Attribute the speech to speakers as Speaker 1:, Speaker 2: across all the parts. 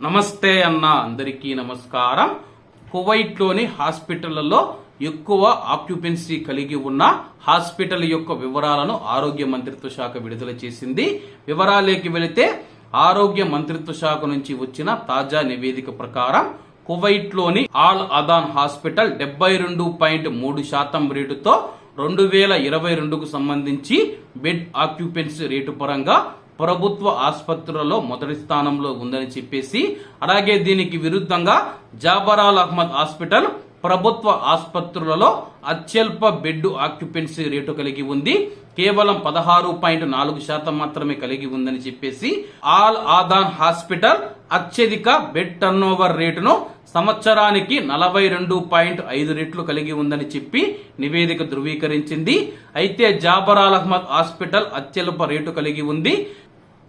Speaker 1: నమస్తే అన్న అందరికీ నమస్కారం. కువైట్లోని హాస్పిటళ్ళలో ఎక్కువ ఆక్యుపెన్సీ కలిగి ఉన్న హాస్పిటల్ యొక్క వివరాలను ఆరోగ్య మంత్రిత్వ శాఖ విడుదల చేసింది. వివరాలేకి వెళితే ఆరోగ్య మంత్రిత్వ శాఖ నుంచి వచ్చిన తాజా నివేదిక ప్రకారం కువైట్లోని ఆల్ అదాన్ హాస్పిటల్ డెబ్బై రెండు పాయింట్ మూడు శాతం రేటుతో రెండు వేల ఇరవై రెండుకు సంబంధించి బెడ్ ఆక్యుపెన్సీ రేటు పరంగా ప్రభుత్వ ఆసుపత్రులలో మొదటి స్థానంలో ఉందని చెప్పేసి అలాగే దీనికి విరుద్ధంగా జాబరాల్ అహ్మద్ హాస్పిటల్ ప్రభుత్వ ఆసుపత్రులలో అత్యల్ప బెడ్ ఆక్యుపెన్సీ రేటు కలిగి ఉంది. కేవలం పదహారు పాయింట్ నాలుగు శాతం మాత్రమే కలిగి ఉందని చెప్పేసి ఆల్ ఆదాన్ హాస్పిటల్ అత్యధిక బెడ్ టర్నోవర్ రేటును సంవత్సరానికి నలభై రెండు పాయింట్ ఐదు రెట్లు కలిగి ఉందని చెప్పి నివేదిక ధృవీకరించింది. అయితే జాబర్ అల్ అహ్మద్ హాస్పిటల్ అత్యల్ప రేటు కలిగి ఉంది.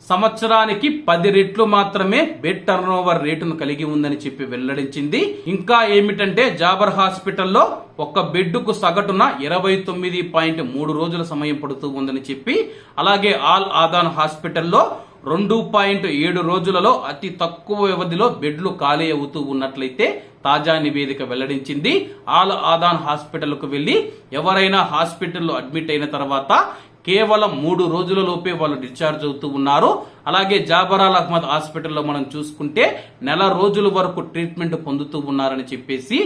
Speaker 1: సంవత్సరానికి పది రెట్లు మాత్రమే బెడ్ టర్నోవర్ రేటును కలిగి ఉందని చెప్పి వెల్లడించింది. ఇంకా ఏమిటంటే జాబర్ హాస్పిటల్లో ఒక బెడ్కు సగటున ఇరవై తొమ్మిది పాయింట్ మూడు రోజుల సమయం పడుతూ ఉందని చెప్పి అలాగే ఆల్ ఆదాన్ హాస్పిటల్లో రెండు పాయింట్ ఏడు రోజులలో అతి తక్కువ వ్యవధిలో బెడ్లు ఖాళీ అవుతూ ఉన్నట్లయితే తాజా నివేదిక వెల్లడించింది. ఆల్ ఆదాన్ హాస్పిటల్కు వెళ్ళి ఎవరైనా హాస్పిటల్లో అడ్మిట్ అయిన తర్వాత కేవలం మూడు రోజులలోపే వాళ్ళు డిశ్చార్జ్ అవుతూ ఉన్నారు. అలాగే జాబరాల్ అహ్మద్ హాస్పిటల్లో మనం చూసుకుంటే నెల రోజుల వరకు ట్రీట్మెంట్ పొందుతూ ఉన్నారని చెప్పేసి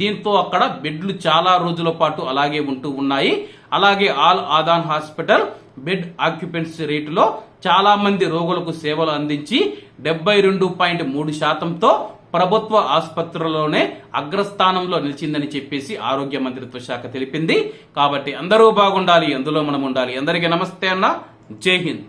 Speaker 1: దీంతో అక్కడ బెడ్లు చాలా రోజుల పాటు అలాగే ఉంటూ ఉన్నాయి. అలాగే Al Adan hospital bed occupancy రేటులో చాలా మంది రోగులకు సేవలు అందించి డెబ్బై రెండు పాయింట్ మూడు శాతంతో ప్రభుత్వ ఆసుపత్రుల్లోనే అగ్రస్థానంలో నిలిచిందని చెప్పేసి ఆరోగ్య మంత్రిత్వ శాఖ తెలిపింది. కాబట్టి అందరూ బాగుండాలి అందులో మనం ఉండాలి అందరికీ నమస్తే అన్న. జై హింద్.